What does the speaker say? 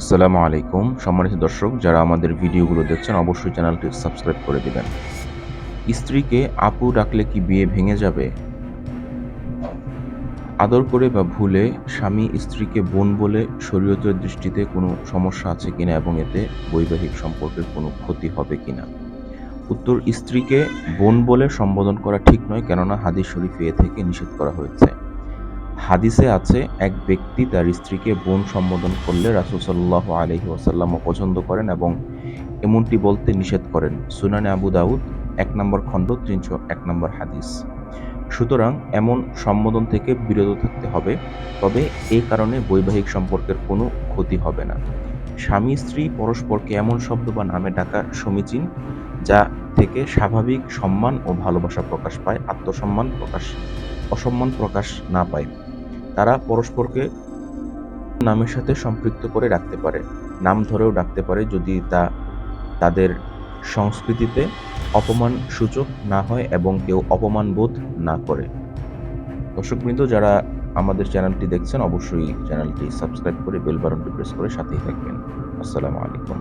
আসসালামু আলাইকুম। সম্মানিত দর্শক, যারা আমাদের ভিডিওগুলো দেখছেন, অবশ্যই চ্যানেলটি সাবস্ক্রাইব করে দেবেন। স্ত্রীকে আপু ডাকলে কি বিয়ে ভেঙে যাবে? আদর করে বা ভুলে স্বামী স্ত্রীকে বোন বলে শরীয়তের দৃষ্টিতে কোনো সমস্যা আছে কিনা এবং এতে বৈবাহিক সম্পর্কের কোনো ক্ষতি হবে কিনা? উত্তর, স্ত্রীকে বোন বলে সম্বোধন করা ঠিক নয়, কেননা হাদিস শরীফে এ থেকে নিষেধ করা হয়েছে। হাদিসে আছে, এক ব্যক্তি তার স্ত্রীকে বোন সম্বোধন করলে রাসুল সাল্লাহ আলহি ওসাল্লাম পছন্দ করেন এবং এমনটি বলতে নিষেধ করেন। সুনানে আবু দাউদ, এক নম্বর খণ্ড, তিনশো এক নম্বর হাদিস। সুতরাং এমন সম্বোধন থেকে বিরত থাকতে হবে, তবে এই কারণে বৈবাহিক সম্পর্কের কোনো ক্ষতি হবে না। স্বামী স্ত্রী পরস্পরকে এমন শব্দ বা নামে ডাকা সমীচীন, যা থেকে স্বাভাবিক সম্মান ও ভালোবাসা প্রকাশ পায়, আত্মসম্মান প্রকাশ, অসম্মান প্রকাশ না পায়। তারা পরস্পরকে নামের সাথে সম্পৃক্ত করে রাখতে পারে, নাম ধরেও ডাকতে পারে যদি তা তাদের সংস্কৃতিতে অপমান সূচক না হয় এবং কেউ অপমান বোধ না করে। দর্শকবৃন্দ, যারা আমাদের চ্যানেলটি দেখছেন, অবশ্যই চ্যানেলটি সাবস্ক্রাইব করে বেল বাটনটি প্রেস করে সাথেই থাকবেন। আসসালামু আলাইকুম।